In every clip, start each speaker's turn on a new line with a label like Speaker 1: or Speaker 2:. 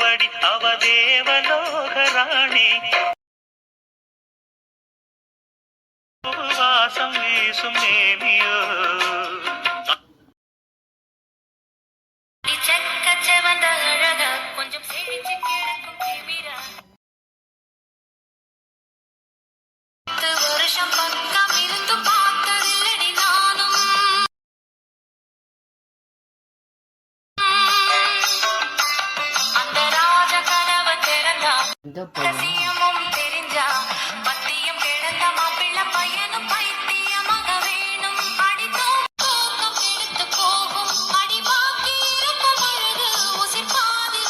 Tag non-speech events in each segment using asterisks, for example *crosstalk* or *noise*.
Speaker 1: வடி திருவடி ராணி வாசம் வீசும் மேனியோ.
Speaker 2: அழகா கொஞ்சம்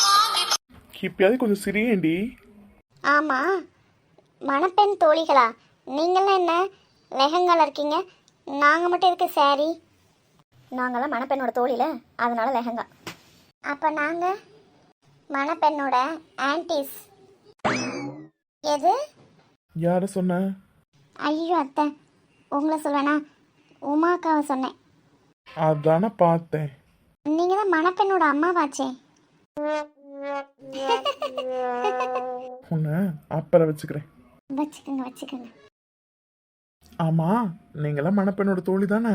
Speaker 2: வாங்கி
Speaker 3: இப்பயாவது கொஞ்சம் சிரியேண்டி.
Speaker 4: ஆமாம் மணப்பெண் தோழிகளா நீங்களாம் என்ன லெஹங்கால இருக்கீங்க? நாங்கள் மட்டும் இருக்கு சாரி நாங்களாம் மணப்பெண்ணோட தோழியில் அதனால லெஹங்கா அப்போ நாங்கள் மணப்பெண்ணோட ஆன்டிஸ் எது?
Speaker 3: யார சொன்ன?
Speaker 4: ஐயோ அத்தை. உங்களை சொல்வேனா? உமாக்காவை சொன்னேன்.
Speaker 3: அதானே பார்த்தேன்.
Speaker 4: நீங்கள் தான் மணப்பெண்ணோட அம்மாவாச்சே.
Speaker 3: உன்னை அப்புறம் வச்சுக்கிறேன்.
Speaker 4: வச்சுக்கோங்க வச்சுக்கோங்க.
Speaker 3: ஆமா நீங்களாம் மணப்பெண்ணோட தோழி தானே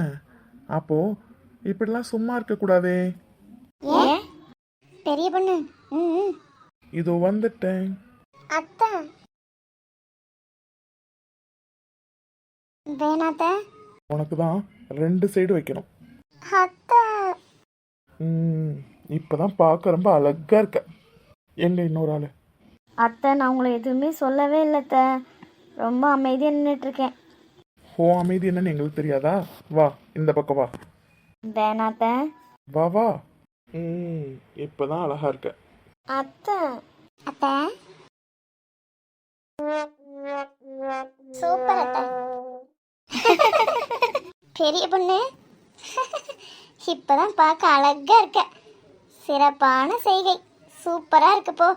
Speaker 3: அப்போ இப்படிலாம் சும்மா இருக்கக்கூடாதே
Speaker 4: ஏன் பெரிய பொண்ணு. ம் ம்.
Speaker 3: இதோ வந்துட்டேன்.
Speaker 4: அத்தை வேணாத்த?
Speaker 3: உனக்கு தான் ரெண்டு சைடு வைக்கணும்.
Speaker 4: அத்தை.
Speaker 3: ம் இப்போதான் பார்க்க ரொம்ப அழகா இருக்க. எங்க இன்னொரு ஆளு?
Speaker 4: அத்தை நான் உங்களை எதுவுமே சொல்லவே இல்லை அத்தை ரொம்ப அமைதியாக நின்றுட்டுருக்கேன்
Speaker 3: ஓ அமைதி என்னன்னு எங்களுக்கு தெரியாதா? வா இந்த பக்கம் வா.
Speaker 4: வேணாத்த.
Speaker 3: வா வா. ம் இப்போதான் அழகா இருக்க.
Speaker 4: அத்தை. அத்தை. சூப்பர் அத்தை. பெரிய பொண்ணு. இப்பதான் பார்க்க அழகா இருக்க. சிறப்பான செய்கை. சூப்பரா இருக்கு போ.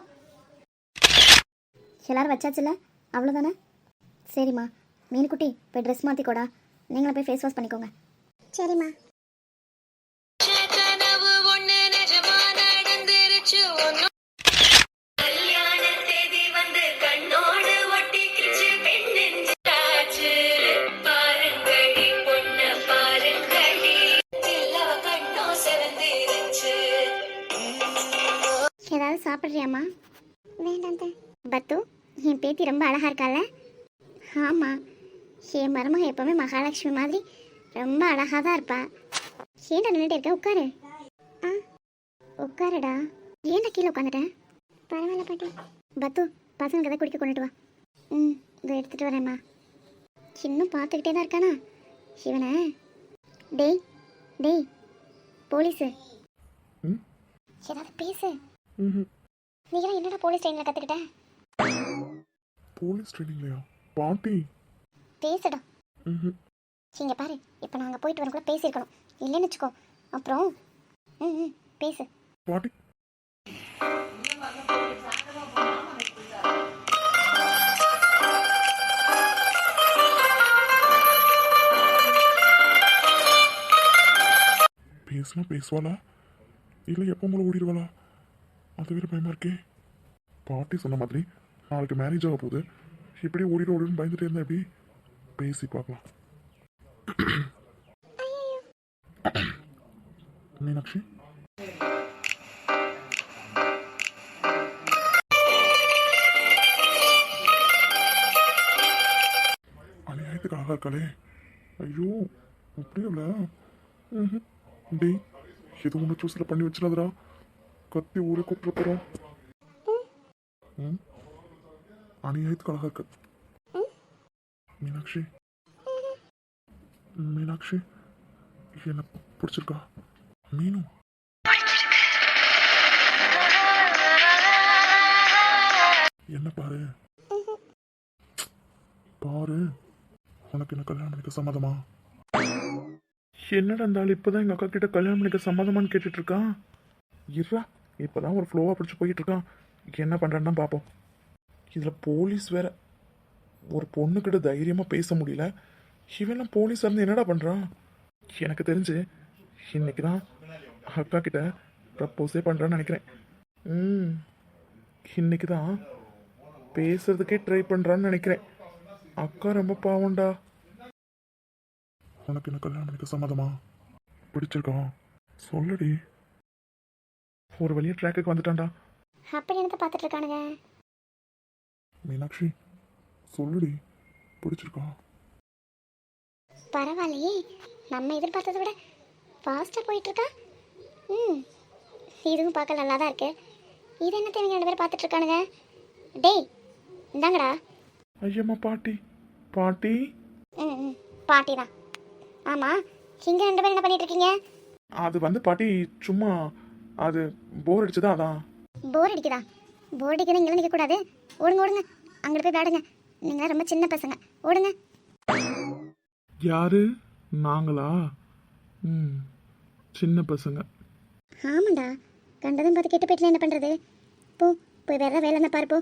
Speaker 4: எல்லாரும் வச்சாச்சுல அவ்வளோதானே சரிம்மா. மீனுக்குட்டி போய் ட்ரெஸ் மாற்றிக்கோடா நீங்களும் போய் ஃபேஸ் வாஷ் பண்ணிக்கோங்க. சரிம்மா. சாப்பிட்றியாம்மா? வேண்டாம். பத்து என் பேத்தி ரொம்ப அழகா இருக்கால ஆமாம் என் மருமக எப்பவுமே மகாலட்சுமி மாதிரி ரொம்ப அழகாக தான் இருப்பா. ஏன்டா நின்றுட்டு இருக்க? உட்காரு. ஆ உட்காருடா. ஏன்டா கீழே உட்காந்துட்டேன் பரவாயில்ல பாட்டி. பத்து பசங்க கதை குடிக்க கொண்டுட்டு வா. ம் இதை எடுத்துகிட்டு வரேம்மா. இன்னும் பார்த்துக்கிட்டே தான் இருக்கானா? இவனை டேய் டேய் போலீஸு.
Speaker 3: ம்?
Speaker 4: ஏதாவது பேசு. நீங்களாம் என்னடா போலீஸ் ட்ரெயினில் கற்றுக்கிட்ட
Speaker 3: போலீஸ் ட்ரைனிங்லையா? பாட்டி.
Speaker 4: பேசுடா
Speaker 3: ம்ஹும்.
Speaker 4: இங்க பாரு இப்போ நாங்கள் போயிட்டு வரக்குள்ள பேசியிருக்கணும். இல்லைன்னு வச்சுக்கோ. அப்புறம் ம் ம் பேசு.
Speaker 3: பாட்டி. பேசுனா பேசுவாளா? இல்லை எப்போ உங்களை ஓடிடுவாளா? அது வேற பயமா இருக்கே. பாட்டி சொன்ன மாதிரி நாளைக்கு மேரேஜ் ஆக போகுது. இப்படி ஓடிடு ஓடின்னு பயந்துட்டே இருந்தா எப்படி? பேசி பார்க்கலாம். மீனாட்சி? அநியாயத்துக்கு அழகா இருக்காளே. ஐயோ அப்படியே இல்ல. டேய் இது ஒன்று சூஸில் பண்ணி வச்சிடாதடா. கத்தி ஊரை கூப்பிட்டு போகிறோம் ம்? அநியாயத்துக்கு அழகா இருக்கு. மீனாட்சி. மீனாட்சி என்ன பிடிச்சிருக்கா? மீனு. என்ன பாரு? பாரு. உனக்கு என்ன கல்யாணம் பண்ணிக்க சம்மதமா? என்னடா இருந்தாலும் இப்போதான் எங்கள் அக்கா கிட்ட கல்யாணம் பண்ணிக்க சம்மதமான்னு கேட்டுட்டு இருக்கான் இருடா இப்போதான் ஒரு ஃப்ளோவாக பிடிச்சி போயிட்டு இருக்கான் என்ன பண்ணுறான்னு தான் பார்ப்போம் இதில் போலீஸ் வேற. ஒரு பொண்ணுக்கிட்ட தைரியமாக பேச முடியல. இவெல்லாம் போலீஸ் இருந்து என்னடா பண்ணுறான் எனக்கு தெரிஞ்சு இன்னைக்கு தான் அக்கா கிட்ட ப்ரப்போஸே பண்ணுறான்னு நினைக்கிறேன். ம். இன்னைக்கு தான் பேசுறதுக்கே ட்ரை பண்ணுறான்னு நினைக்கிறேன். அக்கா ரொம்ப பாவம்டா. உனக்கு என்ன கல்யாணம் பண்ணிக்க சம்மதமா? பிடிச்சிருக்கா சொல்லுடி. ஒரு வழியா ட்ராக்குக்கு வந்துட்டான்டா.
Speaker 4: அப்படி என்னத்தை பார்த்துட்டு இருக்கானுங்க?
Speaker 3: மீனாட்சி சொல்லுடி. பிடிச்சிருக்கா?
Speaker 4: பரவாயில்லையே. நம்ம எதிர்பார்த்ததை விட ஃபாஸ்ட்டாக போயிட்டுருக்கா ம். இதுவும் பார்க்க நல்லா தான் இருக்கு. இது என்ன தேவைங்க ரெண்டு பேரும் பார்த்துட்டு இருக்கானுங்க? டேய் இந்தாங்கடா.
Speaker 3: ஐயம்மா பாட்டி. பாட்டி.
Speaker 4: ம் ம். பாட்டி தான் ஆமாம் இங்கே ரெண்டு பேரும் என்ன பண்ணிட்டு இருக்கீங்க?
Speaker 3: அது வந்து பாட்டி சும்மா அது போர் அடிச்சதா அதான்?
Speaker 4: போர் அடிக்குதா? போர் அடிக்குது இங்கெல்லாம் நிற்கக்கூடாது. ஓடுங்க ஓடுங்க. அங்கிட்டு போய் விளையாடுங்க. நீங்களாம் ரொம்ப சின்ன பசங்க. ஓடுங்க.
Speaker 3: யாரு? நாங்களா? ம் சின்ன பசங்க.
Speaker 4: ஆமாண்டா. கண்டதும் பார்த்து கெட்டு போயிட்டுல என்ன பண்ணுறது போ போய் வேற வேலை என்ன பாரு போ.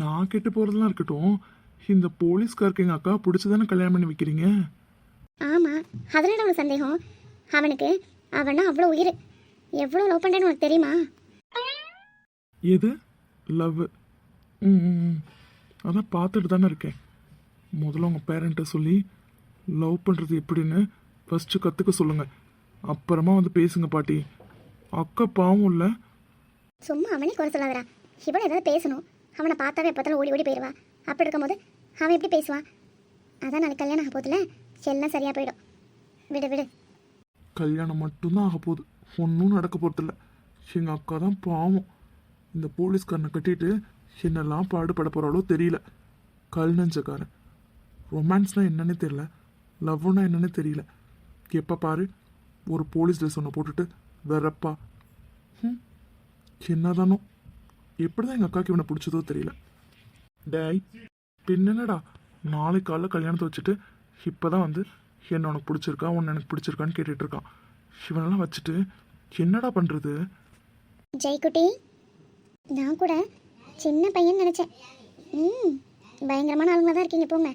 Speaker 3: நான் கெட்டு போகிறதெல்லாம் இருக்கட்டும். இந்த போலீஸ்காருக்கு எங்கள் அக்கா பிடிச்சதானே கல்யாணம் பண்ணி வைக்கிறீங்க?
Speaker 4: ஆமாம் அதில் உனக்கு சந்தேகம். அவனுக்கு அவனா அவ்வளோ உயிர். எவ்வளோ லவ் பண்ணுறேன்னு உனக்கு தெரியுமா?
Speaker 3: எது? லவ் ம். அதான் பார்த்துட்டு தானே இருக்கேன். முதல்ல உங்கள் பேரண்ட்டை சொல்லி லவ் பண்ணுறது எப்படின்னு ஃபஸ்ட்டு கற்றுக்க சொல்லுங்கள் அப்புறமா வந்து பேசுங்க பாட்டி. அக்கா பாவம் இல்லை.
Speaker 4: சும்மா அவனே குறை சொல்லாதடா. இவன் ஏதாவது பேசணும். அவனை பார்த்தாவே எப்போத்தாலும் ஓடி ஓடி போயிடுவா அப்படி இருக்கும்போது அவன் எப்படி பேசுவான்? அதான் நாளைக்கு கல்யாணம் ஆக போதில்ல எல்லாம் சரியாக போயிடும். விடு விடு.
Speaker 3: கல்யாணம் மட்டும்தான் ஆக போகுது. ஒன்றும் நடக்க போகிறதில்ல எங்கள் அக்கா தான் பாவம். இந்த போலீஸ்காரனை கட்டிட்டு என்னெல்லாம் பாடுபட போகிறாளோ தெரியல. கல் நெஞ்சக்காரன். ரொமான்ஸ்னால் என்னன்னே தெரியல. லவ்னா என்னன்னே தெரியல. எப்போ பாரு ஒரு போலீஸ் ட்ரெஸ் ஒன்று போட்டுட்டு வெறப்பா. ம் என்னதானோ. எப்படி தான் எங்கள் அக்காவுக்கு இவனை பிடிச்சதோ தெரியல. டேய் பின்னடா நாளைக்கு காலைல கல்யாணத்தை வச்சுட்டு இப்போ தான் வந்து என்ன உனக்கு பிடிச்சிருக்கா உன்னை எனக்கு பிடிச்சிருக்கான்னு கேட்டுட்ருக்கான் இவனெல்லாம் வச்சுட்டு என்னடா பண்ணுறது
Speaker 4: ஜெய்குட்டி நான் கூட சின்ன பையன் நினச்சேன். ம் பயங்கரமான ஆளுங்க தான் இருக்கீங்க போங்க.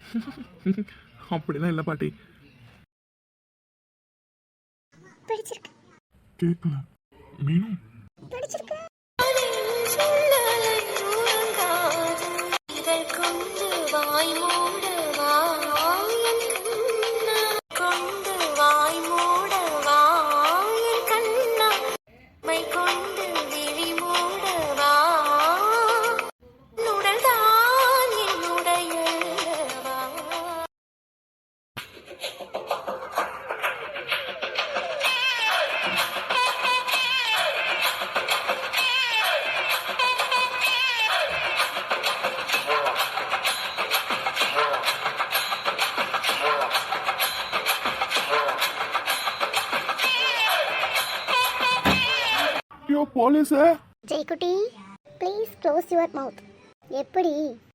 Speaker 4: *laughs*
Speaker 3: அப்படிலாம் இல்லை பாட்டி.
Speaker 4: பிடிச்சிருக்கு.
Speaker 3: கேட்கல மீனு?
Speaker 4: பிடிச்சிருக்கு.
Speaker 2: வாய் மூடவா
Speaker 3: போலீஸு.
Speaker 4: ஜெய்குட்டி ப்ளீஸ் க்ளோஸ் யுவர் மவுத் எப்படி?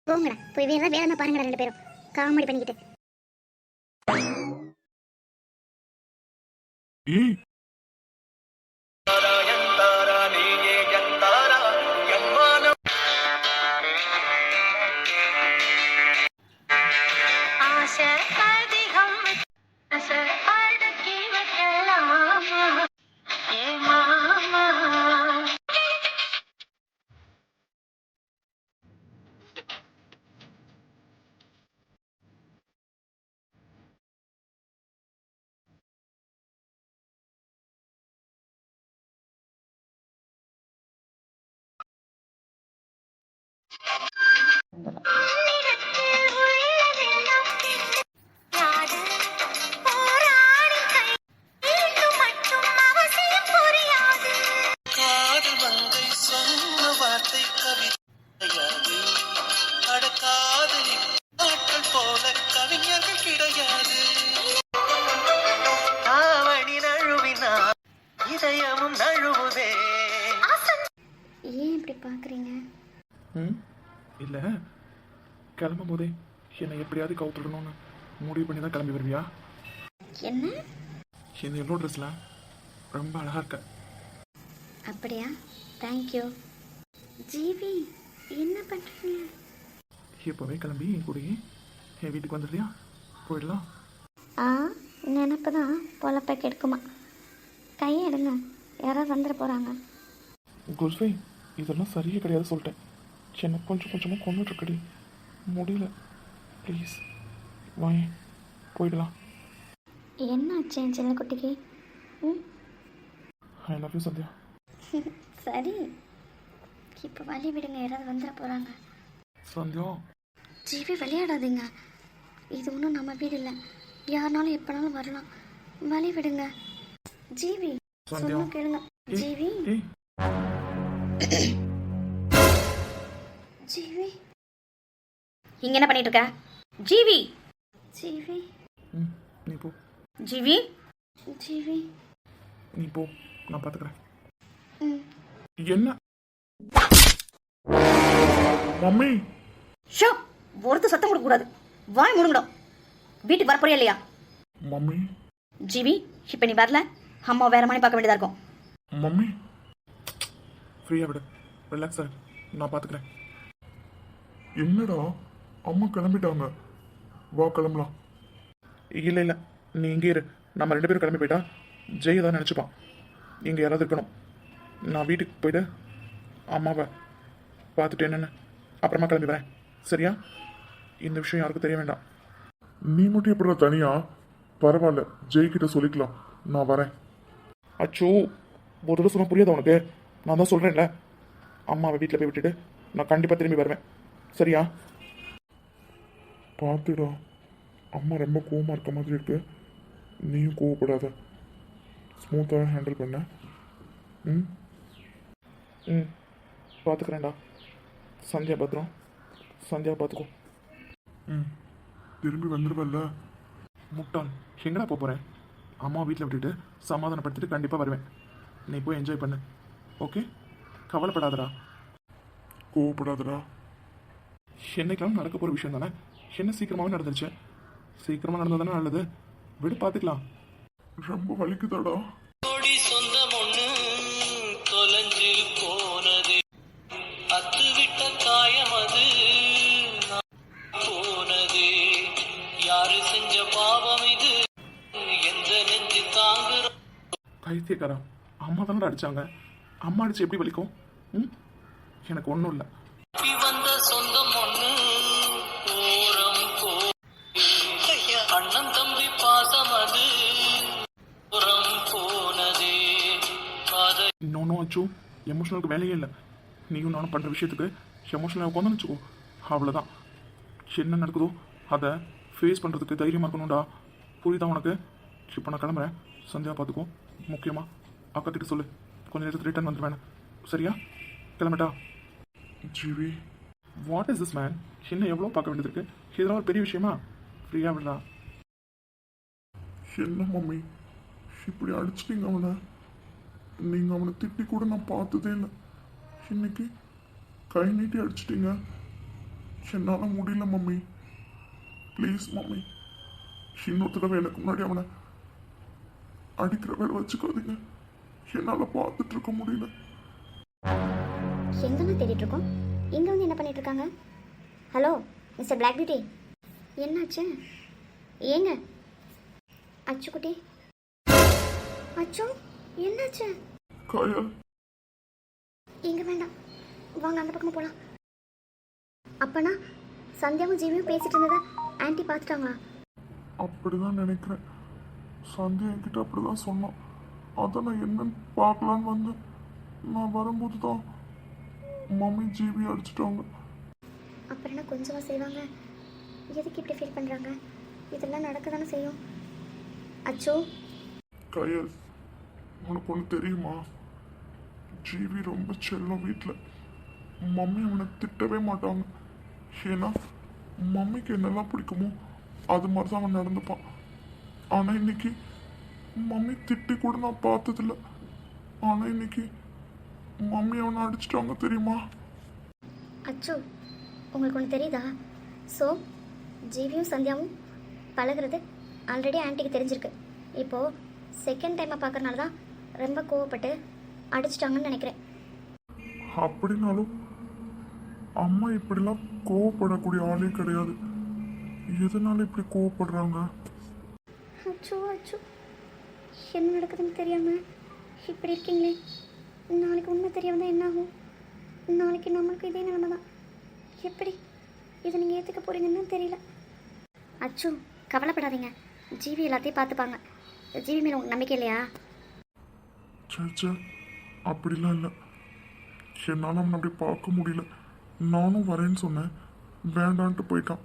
Speaker 4: போங்கடா போய் வேற வேலை பாருங்கடா ரெண்டு பேரும். காமெடி பண்ணிக்கிட்டு.
Speaker 3: ஏய் বন্ধুরা எப்படியாவது கவுத்துடணும்னு முடிவு பண்ணி தான் கிளம்பி வருவியா?
Speaker 4: என்ன?
Speaker 3: இந்த எல்லோ ட்ரெஸ்லாம் ரொம்ப அழகாக இருக்க.
Speaker 4: அப்படியா? தேங்க்யூ
Speaker 5: ஜீவி என்ன பண்ணுறீங்க
Speaker 3: இப்போவே கிளம்பி என் கூடயே. என் வீட்டுக்கு வந்துடுறியா? போயிடலாம்.
Speaker 5: ஆ நினப்பு தான் பொழப்ப கெடுக்குமா. கையை எடுங்க. யாராவது வந்துட போகிறாங்க
Speaker 3: குல்ஃபை இதெல்லாம் சரியே கிடையாது சொல்லிட்டேன். எனக்கு கொஞ்சம் கொஞ்சமாக கொண்டுட்டு இருக்கடி. முடியல. ப்ளீஸ் வாங்க போயிடலாம்
Speaker 5: என்ன ஆச்சு என் சின்ன குட்டிக்கு? ம்?
Speaker 3: ஐ லவ் யூ சந்தியா
Speaker 5: சரி. இப்போ வழி விடுங்க யாராவது வந்துட போகிறாங்க
Speaker 3: சந்தியா
Speaker 5: ஜீவி விளையாடாதீங்க. இது ஒன்றும் நம்ம வீடு இல்லை. யாருனாலும் எப்போனாலும் வரலாம். வழி விடுங்க. ஜீவி. சொன்ன கேளுங்க. ஜீவி? ஜீவி?
Speaker 6: இங்க என்ன பண்ணிட்டு இருக்க? ஜீவி.
Speaker 5: ஜீவி.
Speaker 3: நீ போ.
Speaker 6: ஜீவி.
Speaker 5: ஜீவி.
Speaker 3: நீ போ. நான் பார்த்துக்கிறேன்
Speaker 5: ம்.
Speaker 3: என்ன? மம்மி.
Speaker 6: ஷோ ஒருத்தர் சத்தம் கொடுக்க கூடாது. வாய் முழுங்கடும் வீட்டுக்கு வரப்போறியா இல்லையா?
Speaker 3: மம்மி.
Speaker 6: ஜீவி இப்ப நீ வரல. அம்மா வேற மாதிரி பார்க்க வேண்டியதா இருக்கும்.
Speaker 3: மம்மி. ஃப்ரீயாக விடு. ரிலாக்ஸ் நான் பார்த்துக்கிறேன் என்னடா? அம்மா கிளம்பிட்டாங்க. வா கிளம்பலாம். இல்லை இல்லை. நீ இங்கே இரு. நம்ம ரெண்டு பேரும் கிளம்பி போயிட்டா ஜெய் தான் நினச்சிப்பான். இங்கே யாராவது இருக்கணும். நான் வீட்டுக்கு போயிட்டு அம்மாவை பார்த்துட்டு என்னென்னு? அப்புறமா கிளம்பி வரேன். சரியா? இந்த விஷயம் யாருக்கும் தெரிய வேண்டாம். நீ மட்டும் எப்படி தனியா? பரவாயில்ல. ஜெய் கிட்ட சொல்லிக்கலாம். நான் வரேன். அச்சோ ஒரு தடவை சொன்னால் புரியாத உனக்கு? நான் தான் சொல்கிறேன்ல அம்மாவை வீட்டில் போய் விட்டுட்டு நான் கண்டிப்பாக திரும்பி வருவேன். சரியா? பார்த்துடா. அம்மா ரொம்ப கோவமாக இருக்க மாதிரி இருக்கு. நீயும் கோவப்படாத. ஸ்மூத்தாக ஹேண்டில் பண்ண. ம்? ம். பார்த்துக்கிறேன்டா. சந்தியா பத்திரம். சந்தியா பார்த்துக்கோ. ம். திரும்பி வந்துடுவல்ல முட்டாள். எங்கடா போக போகிறேன் அம்மா வீட்டில் விட்டுட்டு சமாதானப்படுத்திட்டு கண்டிப்பாக வருவேன். நீ போய் என்ஜாய் பண்ணு. ஓகே கவலைப்படாதடா. கோவப்படாதடா. என்னைக்கெல்லாம் நடக்க போகிற விஷயம் தானே? என்ன சீக்கிரமாகவே நடந்துருச்சு? சீக்கிரமாக நடந்தது தானே நல்லது. விடு பார்த்துக்கலாம் ரொம்ப வலிக்குதாடா.
Speaker 7: கொடி சொந்தம் ஒண்ணு தொலைஞ்சு போனது. அத்து விட்ட காயம் அது. நான் போனது. யாரு செஞ்ச பாவம் இது? எந்த நெஞ்சு தாங்குற
Speaker 3: பைத்தியக்காரா அம்மா தானே அடிச்சாங்க. அம்மா அடிச்சு எப்படி வலிக்கும்? ம்? எனக்கு ஒன்றும் இல்லை.
Speaker 7: வந்த சொந்தம் ஒண்ணு
Speaker 3: இன்னொன்றும் எமோஷனலுக்கு வேலையே இல்லை. நீயும் நானும் பண்ணுற விஷயத்துக்கு எமோஷனலாக உட்காந்து வச்சுக்கோ. அவ்வளோதான் என்ன நடக்குதோ அதை ஃபேஸ் பண்ணுறதுக்கு தைரியமாக இருக்கணும்டா. புரியுதா உனக்கு? இப்போ நான் கிளம்புறேன். சந்தியா பார்த்துக்கோ முக்கியமாக அக்கா கிட்ட சொல்லு. கொஞ்சம் நேரத்துக்கு ரிட்டர்ன் வந்துடுவேன் சரியா? கிளம்பட்டா G V what is this man என்ன எவ்வளோ பார்க்க வேண்டியது இருக்கு? இதெல்லாம் ஒரு பெரிய விஷயமா? ஃப்ரீயாக விடலாம்
Speaker 8: என்ன மம்மி? இப்படி அடிச்சிட்டீங்க அவனை? நீங்கள் அவனை திட்டி கூட நான் பார்த்ததே இல்லை. இன்னைக்கு கை நீட்டி அடிச்சிட்டீங்க. என்னால் முடியல மம்மி. Please mummy. இன்னொரு தடவை எனக்கு முன்னாடி அவனை அடிக்கிற வேலை வச்சுக்காதீங்க. என்னால் பார்த்துட்டு இருக்க முடியல.
Speaker 5: எங்கன்னு தேடிட்டு இருக்கோம்? இங்கே வந்து என்ன பண்ணிட்டு இருக்காங்க? ஹலோ மிஸ்டர் பிளாக் பியூட்டி என்னாச்சு? ஏங்க? அச்சுக்குட்டி அச்சோ என்னாச்சு?
Speaker 8: கயல்
Speaker 5: இங்கே வேண்டாம். வாங்க அந்த பக்கமாக போகலாம் அப்பனா சந்தியாவும் ஜீவியும் பேசிட்டு இருந்ததை ஆன்ட்டி பார்த்துட்டாங்களா?
Speaker 8: அப்படிதான் நினைக்கிறேன். சந்தியா என்கிட்ட அப்படிதான் சொன்னான். அதான் நான் என்னன்னு பார்க்கலான்னு வந்தேன். நான் வரும்போது தான் மம்மி ஜிபி அடிச்சிட்டாங்க.
Speaker 5: அப்புறம் என்ன கொஞ்சமாக செய்வாங்க? எதுக்கு இப்படி ஃபீல் பண்ணுறாங்க இதெல்லாம் நடக்க தானே செய்யும். அச்சோ.
Speaker 8: கயல் உனக்கு ஒன்று தெரியுமா? ஜிவி ரொம்ப செல்லம் வீட்டில் மம்மி அவனை திட்டவே மாட்டாங்க. ஏன்னா மம்மிக்கு என்னெல்லாம் பிடிக்குமோ அது மாதிரி தான் அவன் நடந்துப்பான். ஆனால் இன்னைக்கு மம்மி திட்டி கூட நான் பார்த்ததில்ல. ஆனால் இன்னைக்கு மம்மி அவனை அடிச்சிட்டாங்க தெரியுமா?
Speaker 5: அச்சோ உங்களுக்கு ஒன்று தெரியுதா? ஸோ ஜீவியும் சந்தியாவும் பழகுறது ஆல்ரெடி ஆன்ட்டிக்கு தெரிஞ்சிருக்கு. இப்போது செகண்ட் டைமாக பார்க்குறனால தான் ரொம்ப கோவப்பட்டு அடிச்சிட்டாங்கன்னு நினைக்கிறேன்.
Speaker 8: அப்படின்னாலும் அம்மா இப்படிலாம் கோவப்படக்கூடிய ஆளே கிடையாது. எதனால இப்படி கோவப்படுறாங்க?
Speaker 5: அச்சோ அச்சோ. என்ன நடக்குதுன்னு தெரியாம இப்படி இருக்கீங்களே. நாளைக்கு உண்மை தெரிய வந்தால் என்ன ஆகும் நாளைக்கு நம்மளுக்கு இதே நிலைமை தான் எப்படி இதை நீங்கள் ஏற்றுக்க போறீங்கன்னு தெரியல. அச்சு கவலைப்படாதீங்க. ஜீவி எல்லாத்தையும் பார்த்துப்பாங்க. ஜீவி மேலே உங்களுக்கு நம்பிக்கை இல்லையா?
Speaker 8: சேச்சே அப்படிலாம் இல்லை. என்னால் அவனை அப்படி பார்க்க முடியல. நானும் வரேன்னு சொன்னேன். வேண்டான்ட்டு போயிட்டான்.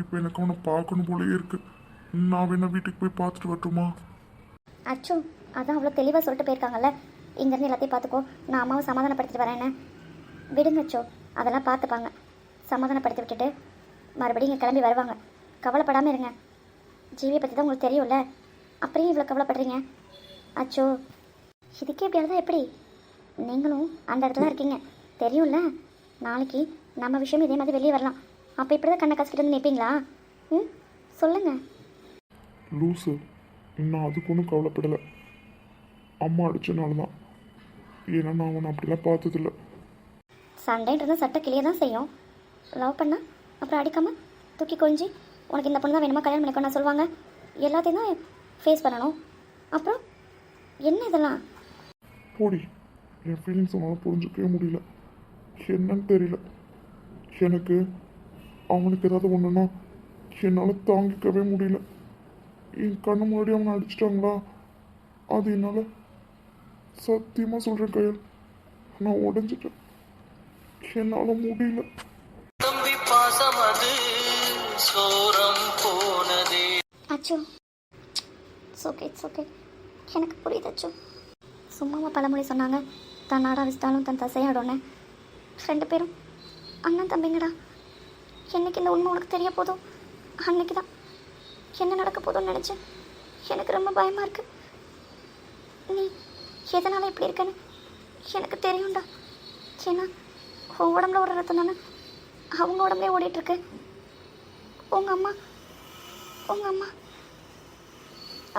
Speaker 8: இப்போ எனக்கு அவனை பார்க்கணும் போலயே இருக்கு. நான் வேணா வீட்டுக்கு போய் பார்த்துட்டு வரட்டுமா?
Speaker 5: அச்சும் அதான் அவ்வளோ தெளிவாக சொல்லிட்டு போயிருக்காங்கல்ல. இங்கேருந்து எல்லாத்தையும் பார்த்துக்கோ. நான் அம்மாவை சமாதானப்படுத்திட்டு வரேன்னு விடுங்க அச்சோ அதெல்லாம் பார்த்துப்பாங்க. சமாதானப்படுத்தி விட்டுட்டு மறுபடியும் இங்கே கிளம்பி வருவாங்க. கவலைப்படாமல் இருங்க. ஜீவியை பற்றி தான் உங்களுக்கு தெரியும்ல. அப்புறம் இவ்வளோ கவலைப்படுறீங்க? அச்சோ இதுக்கே இப்படி இருந்தால் எப்படி? நீங்களும் அந்த இடத்துல தான் இருக்கீங்க. தெரியும்ல? நாளைக்கு நம்ம விஷயம் இதே மாதிரி வெளியே வரலாம். அப்போ இப்படி தான் கண்ணை கசிக்கிட்டு வந்து நிற்பீங்களா ம்? சொல்லுங்கள்
Speaker 8: லூசு நான் அதுக்கு ஒன்றும் கவலைப்படலை. அம்மா அடிச்சனால தான் ஏன்னா நான் அவனை அப்படிலாம் பார்த்ததில்ல.
Speaker 5: சண்டைன்றது சட்டை கிளிய தான் செய்யும். லவ் பண்ணா அப்புறம் அடிக்காம தூக்கி கொஞ்சி உனக்கு இந்த பொண்ணு தான் வேணுமா கல்யாணம் பண்ணிக்கோ நான் சொல்லுவாங்க. எல்லாத்தையும் தான் ஃபேஸ் பண்ணணும். அப்புறம் என்ன இதெல்லாம்?
Speaker 8: போடி என் ஃபீலிங்ஸ் அவனால் புரிஞ்சுக்கவே முடியல. என்னன்னு தெரியல. எனக்கு அவனுக்கு ஏதாவது ஒன்றுனா என்னால் தாங்கிக்கவே முடியல. என் கண்ணு முன்னாடி அவனை அடிச்சிட்டாங்களா? அது என்னால் சத்தியமாக சொல்கிறேன் கையல். நான் உடஞ்சிட்டேன். என்னால் முடியல.
Speaker 7: தம்பி பாசம் அது சோரம் போனதே.
Speaker 5: அச்சோ. ஓகே ஓகே எனக்கு புரியுது அச்சோ. சும்மாவா பழமொழி சொன்னாங்க. தன் நாடா விசிட்டாலும் தன் தசையாடோன்னு ரெண்டு பேரும் அண்ணன் தம்பிங்கடா. என்னைக்கு இந்த உண்மை உனக்கு தெரிய போதும் அன்னைக்கு தான் என்ன நடக்க போதும்னு நினச்சேன் எனக்கு ரொம்ப பயமாக இருக்கு. நீ எதனால் இப்படி இருக்கன்னு எனக்கு தெரியும்டா. ஏன்னா உன் உடம்புல ஒரு ரத்தம் தானே அவங்க உடம்புலே ஓடிட்டுருக்கு உங்கள் அம்மா உங்கள் அம்மா.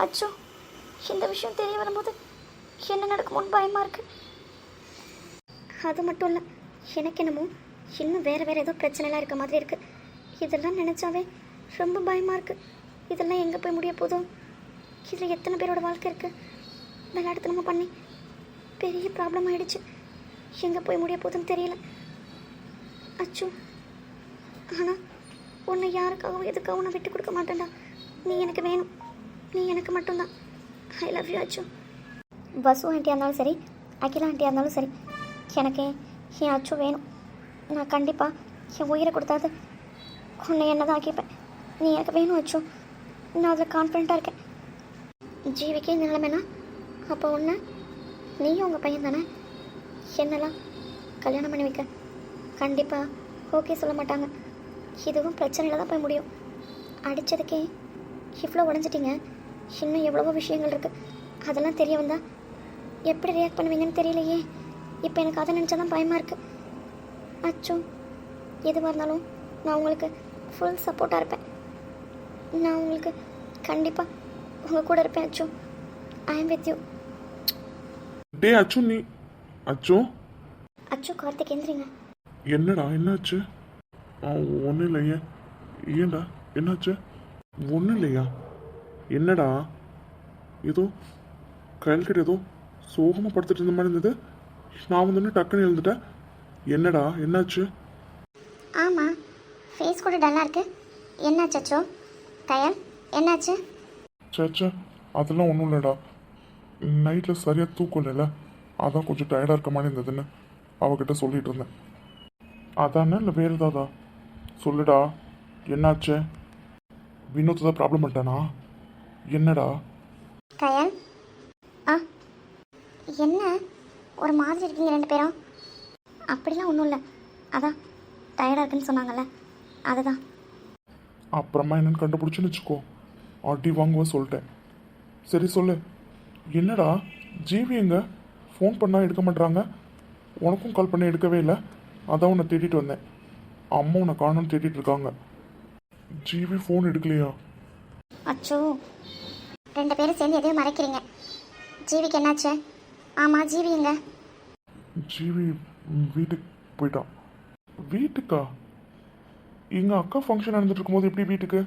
Speaker 5: அச்சோ இந்த விஷயம் தெரிய வரும்போது என்ன நடக்குமோன்னு பயமாக இருக்கு. அது மட்டும் இல்லை எனக்கு என்னமோ இன்னும் வேறு வேறு ஏதோ பிரச்சனைலாம் இருக்க மாதிரி இருக்கு. இதெல்லாம் நினச்சாவே ரொம்ப பயமாக இருக்கு. இதெல்லாம் எங்கே போய் முடிய போதும்? இதில் எத்தனை பேரோட வாழ்க்கை இருக்கு? விளையாட்டுத்தனமாக பண்ணி பெரிய ப்ராப்ளம் ஆயிடுச்சு. எங்கே போய் முடிய போதுன்னு தெரியல. அச்சோ. ஆனால் உன்னை யாருக்காகவும் எதுக்காகவும் நான் விட்டு கொடுக்க மாட்டேன்டா. நீ எனக்கு வேணும். நீ எனக்கு மட்டும்தான். ஐ லவ் யூ அச்சோ. பசு ஆண்டியாக இருந்தாலும் சரி அகிலா ஆண்டியாக இருந்தாலும் சரி எனக்கு என் அச்சு வேணும். நான் கண்டிப்பாக என் உயிரை கொடுத்தாது உன்னை என்ன தான் ஆக்கிப்பேன் நீ எனக்கு வேணும் அச்சு. நான் அதில் கான்ஃபிடண்ட்டாக இருக்கேன். ஜீவிக்கு இந்த நிலைமைனா அப்போ ஒன்று நீயும் உங்கள் பையன் தானே? என்னெல்லாம் கல்யாணம் பண்ணி வைக்க? கண்டிப்பாக ஓகே சொல்ல மாட்டாங்க. இதுவும் பிரச்சனையில் தான் போய் முடியும். அடித்ததுக்கே இவ்வளோ உடஞ்சிட்டிங்க. இன்னும் எவ்வளவோ விஷயங்கள் இருக்குது அதெல்லாம் தெரிய வந்தால் எப்படி ரியாக்ட் பண்ணுவீங்கன்னு தெரியலையே. இப்போ எனக்கு அதை நினச்சா தான் பயமாக இருக்குது அச்சோ எதுவாக இருந்தாலும் நான் உங்களுக்கு ஃபுல் சப்போர்ட்டாக இருப்பேன். நான் உங்களுக்கு கண்டிப்பாக உங்கள் கூட இருப்பேன் அச்சோ. ஐ எம் வித் யூ
Speaker 8: டே அச்சு நீ அச்சோ.
Speaker 5: அச்சோ கார்த்திக் எந்திரிங்க.
Speaker 8: என்னடா என்னாச்சு? ஒன்றும் இல்லையே. ஏன்டா என்னாச்சு? ஒன்றும் இல்லையா? என்னடா? ஏதோ கையல்கிட்ட ஏதோ சோகமாக படுத்துட்டு இருந்த மாதிரி இருந்தது. நான் வந்து டக்குன்னு எழுந்துட்டேன். என்னடா என்னாச்சு?
Speaker 5: ஆமாம் ஃபேஸ் கூட டல்லாக இருக்கு. என்னாச்சு அச்சோ? கயல் என்னாச்சு?
Speaker 8: சேச்சே அதெல்லாம் ஒன்றும் இல்லைடா. நைட்டில் சரியாக தூக்கம் இல்லைல்ல அதான் கொஞ்சம் டயர்டாக இருக்க மாதிரி இருந்ததுன்னு அவகிட்ட சொல்லிட்டு இருந்தேன். அதானே இல்லை வேறு ஏதாதா சொல்லுடா என்னாச்சு? வினோத் தான் ப்ராப்ளம் பண்ணிட்டானா என்னடா?
Speaker 5: கயல் ஆ என்ன? ஒரு மாதிரி இருக்கீங்க ரெண்டு பேரும். அப்படிலாம் ஒன்றும் இல்லை. அதான் டயர்டாக இருக்குன்னு சொன்னாங்கல்ல. அதுதான்.
Speaker 8: அப்புறமா என்னன்னு கண்டுபிடிச்சுன்னு வச்சுக்கோ. அடி வாங்குவேன் சொல்லிட்டேன். சரி சொல்லு. என்னடா ஜிவி எங்க? ஃபோன் பண்ணால் எடுக்க மாட்றாங்க? உனக்கும் கால் பண்ணி எடுக்கவே இல்லை. அதான் உன்னை தேடிட்டு வந்தேன். அம்மா உன்னை காணும்னு தேடிட்டு இருக்காங்க. ஜிவி ஃபோன் எடுக்கலையா?
Speaker 5: அச்சோ. ரெண்டு பேரும் சேர்ந்து எதையும் மறைக்கிறீங்க. ஜீவிக்கு என்னாச்சு? ஆமாம் ஜீவி எங்க?
Speaker 8: ஜிவி வீட்டுக்கு போயிட்டான். வீட்டுக்கா? எங்க அக்கா ஃபங்க்ஷன் நடந்துட்டு இருக்கும்போது எப்படி வீட்டுக்கு?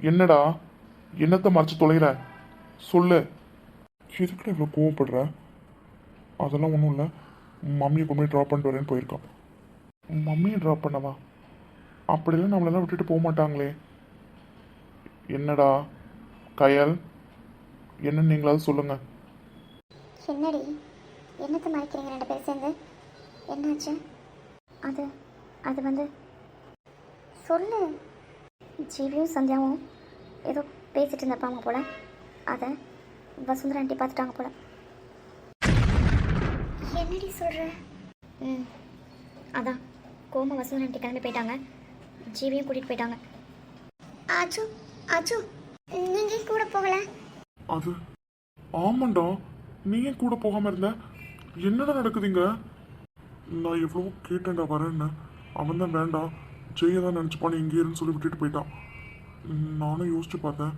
Speaker 8: என்னடா? என்னத்தை மறைச்சு தொலைகிற சொல்லு. எதுக்குடா இவ்வளோ கோவப்படுற? அதெல்லாம் ஒன்றும் இல்லை. மம்மியை கொண்டு போய் ட்ராப் பண்ணிட்டு வரேன்னு போயிருக்கான். மம்மியை ட்ராப் பண்ணவா? அப்படிலாம் நம்மளெல்லாம் விட்டுட்டு போக மாட்டாங்களே. என்னடா? கயல்? என்னன்னு நீங்களாவது சொல்லுங்கள்
Speaker 5: என்னடி? என்னத்தை மறைக்கிறீங்க ரெண்டு பேரும் சேர்ந்து? என்னாச்சு? அது அது வந்து சொல்லு. ஜீவியும் சந்தியாவும் ஏதோ பேசிட்டு இருந்தப்பாங்க போல? அதை வசுந்தரா ஆண்டி பார்த்துட்டாங்க போல. என்னடி சொல்கிற ம் அதான். கோமா வசுந்தரா ஆண்டி கிளம்பி போயிட்டாங்க. ஜீவியும் கூட்டிகிட்டு போயிட்டாங்க. ஆச்சு ஆச்சு. நீங்கள் கூட போகல.
Speaker 8: அது ஆமாண்டா. நீ ஏன் கூட போகாம இருந்த? என்னடா நடக்குதுங்க? நான் எவ்வளவோ கேட்டேன்டா வரேன்னு. அவன் தான் வேண்டாம். ஜெய தான் நினச்சிப்பான் இங்கே இருன்னு சொல்லி விட்டுட்டு போயிட்டான். நானும் யோசிச்சு பார்த்தேன்.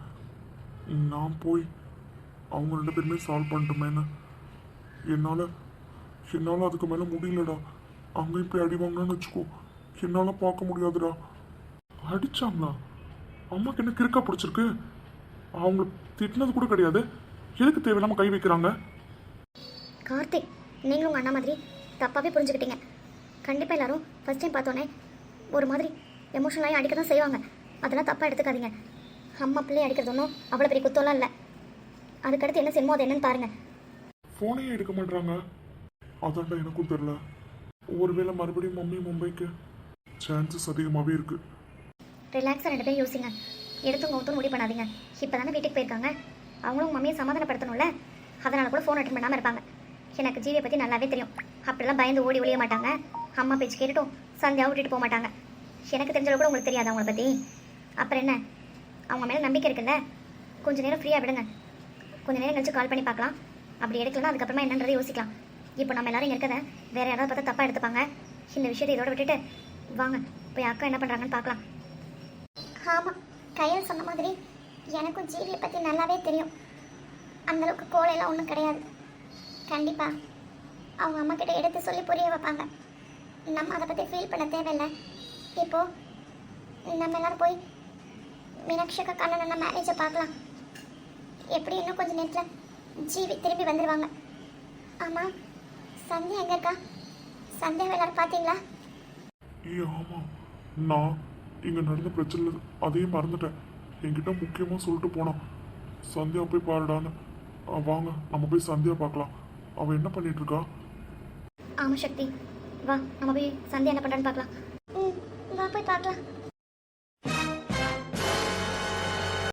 Speaker 8: நான் போய் அவங்க ரெண்டு பேருமே சால்வ் பண்ணிட்டோமேன்னு. என்னால் என்னால் அதுக்கு மேலே முடியலடா. அங்கேயும் போய் அடி வாங்கினான்னு வச்சுக்கோ. என்னால் பார்க்க முடியாதுடா. அடிச்சாங்களா? அம்மாக்கு என்ன கிறுக்கா பிடிச்சிருக்கு? அவங்க திட்டினது கூட கிடையாது. எதுக்கு தேவையில்லாமல் கை வைக்கிறாங்க?
Speaker 5: கார்த்திக் நீங்களும் உங்கள் அண்ணா மாதிரி தப்பாகவே புரிஞ்சுக்கிட்டீங்க. கண்டிப்பாக எல்லாரும் ஃபஸ்ட் டைம் பார்த்தோன்னே ஒரு மாதிரி எமோஷனலாகி அடிக்க தான் செய்வாங்க. அதெல்லாம் தப்பாக எடுத்துக்காதீங்க. அம்மா பிள்ளை அடிக்கிறது ஒன்றும் அவ்வளோ பெரிய குத்தம்லாம் இல்லை. அதுக்கடுத்து என்ன செய்யணுமோ அது என்னன்னு பாருங்கள்
Speaker 8: ஃபோனையே எடுக்க மாட்டாங்க அதான்டா எனக்கும் தெரியல. ஒருவேளை மறுபடியும் மம்மி மும்பைக்கு சான்சஸ் அதிகமாகவே இருக்கு.
Speaker 5: ரிலாக்ஸாக ரெண்டு பேரும் யோசிங்க. எடுத்து ஒருத்தரும் முடிவு பண்ணாதீங்க. இப்போ தானே வீட்டுக்கு போயிருக்காங்க. அவங்களும் மம்மியை சமாதானப்படுத்தணும்ல? அதனால கூட ஃபோன் அட்டன் பண்ணாமல் இருப்பாங்க. எனக்கு ஜீவியை பற்றி நல்லாவே தெரியும். அப்படிலாம் பயந்து ஓடி ஒழிய மாட்டாங்க. அம்மா பேச்சு கேட்டுட்டும் சந்தியாவை விட்டுட்டு போக மாட்டாங்க. எனக்கு தெரிஞ்சளவு கூட உங்களுக்கு தெரியாது அவங்கள பற்றி அப்புறம் என்ன? அவங்க மேலே நம்பிக்கை இருக்குல்ல? கொஞ்ச நேரம் ஃப்ரீயாக விடுங்க. கொஞ்ச நேரம் கழிச்சு கால் பண்ணி பார்க்கலாம். அப்படி எடுக்கலன்னா அதுக்கப்புறமா என்னன்றதை யோசிக்கலாம். இப்போ நம்ம எல்லாரும் இங்கே இருக்கதை யாராவது பார்த்தா தப்பாக எடுத்துப்பாங்க. இந்த விஷயத்தை இதோட விட்டுட்டு வாங்க. போய் அக்கா என்ன பண்ணுறாங்கன்னு பார்க்கலாம். ஆமாம் கையில் சொன்ன மாதிரி எனக்கும் ஜீவியை பற்றி நல்லாவே தெரியும். அந்தளவுக்கு கோலையெல்லாம் ஒன்றும் கிடையாது. கண்டிப்பாக அவங்க அம்மா கிட்ட எடுத்து சொல்லி புரிய வைப்பாங்க. நம்ம அதை பற்றி ஃபீல் பண்ண தேவையில்லை. இப்போது நம்ம எல்லாரும் போய் மீனாட்சி அக்கா கண்ணன் மேரேஜை பார்க்கலாம். எப்படி இன்னும் கொஞ்சம் நேரத்தில் ஜீவி திரும்பி வந்துடுவாங்க ஆமாம் சந்தியா எங்கே இருக்கா? சந்தியா எல்லாரும் பார்த்தீங்களா
Speaker 8: ஏ ஆமாம் நான் இங்கே நடந்த பிரச்சனை அதையும் மறந்துட்டேன். என்கிட்ட முக்கியமாக சொல்லிட்டு போனான். சந்தியா போய் பாருடான்னு. வாங்க நம்ம போய் சந்தியா பார்க்கலாம். அவள் என்ன பண்ணிட்டு இருக்கா
Speaker 5: ஆமாம் சக்தி. வா நம்ம போய் சந்தியா என்ன பண்ணுறான்னு பார்க்கலாம். ம் வா போய் பார்க்கலாம்.